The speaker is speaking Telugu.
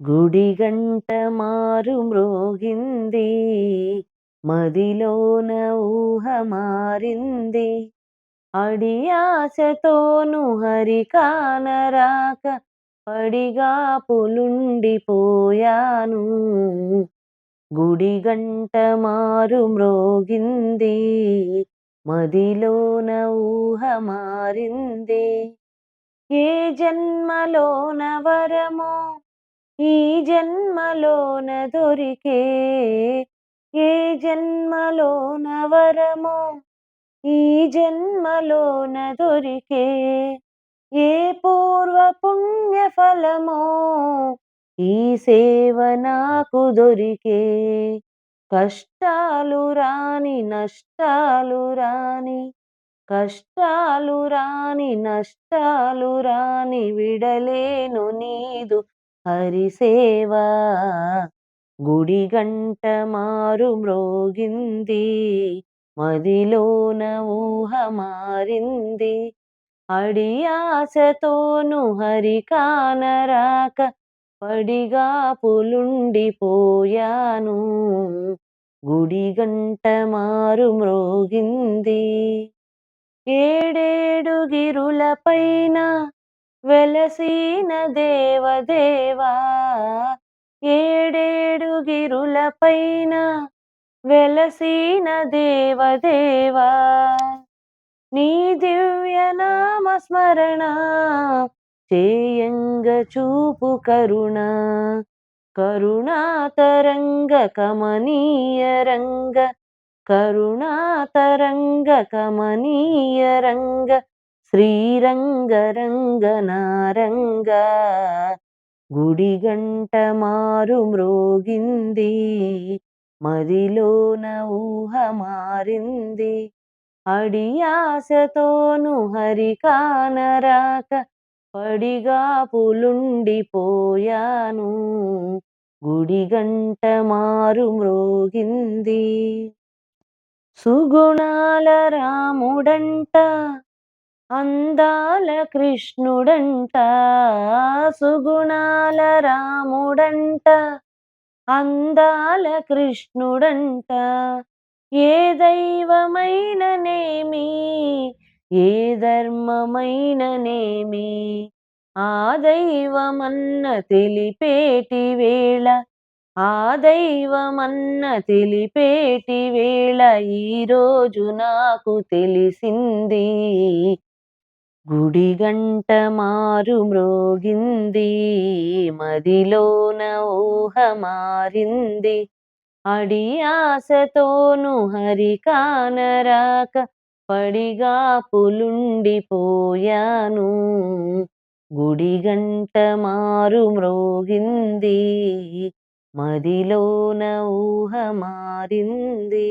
గుడి గంట మారు మ్రోగింది మదిలోన ఊహ మారింది. అడియాశతోను హరికానరాక హరి కానరాక పడిగా పులుండిపోయాను గుడి గంట మారు మ్రోగింది మదిలోన ఊహ మారింది. ఏ జన్మలోన వరమో ఈ జన్మలోన దొరికే ఏ జన్మలోన వరమో ఈ జన్మలోన దొరికే ఏ పూర్వ పుణ్య ఫలమో ఈ సేవ నాకు దొరికే. కష్టాలు రాని నష్టాలు రాని కష్టాలు రాని నష్టాలు రాని విడలేను నీదు హరిసేవా గుడి గంట మారు మ్రోగింది మదిలోన ఊహ మారింది. అడియాసతోను హరికానరాక పడిగా పులుండిపోయాను గుడి గంట మారు మ్రోగింది. ఏడేడు గిరుల పైన వెలసీన దేవదేవా ఏడేడు గిరుల పైన వెలసీన దేవదేవా నీ దివ్య నామ స్మరణ చేయంగ చూపు కరుణ కరుణాతరంగ కమనీయ రంగ కరుణాతరంగ కమనీయ రంగ శ్రీరంగ రంగ గుడి గంట మారు మ్రోగింది మదిలోన ఊహ మారింది. అడియాసతోను హరికానరాక హరి కానరాక పడిగా పులుండిపోయాను గుడి గంట మారు మ్రోగింది. సుగుణాల రాముడంట అందాల కృష్ణుడంట సుగుణాల రాముడంట. అందాల కృష్ణుడంట ఏ దైవమైననేమి ఏ ధర్మమైననేమి. ఆ దైవమన్న తెలిపేటి వేళ ఆ దైవమన్న తెలిపేటి వేళ ఈరోజు నాకు తెలిసింది. గుడి గంట మారు మ్రోగింది మదిలోన ఊహ మారింది అడి ఆశతోను హరికానరాక పడిగా పులుండిపోయాను గుడి గంట మారు మ్రోగింది మదిలోన ఊహ మారింది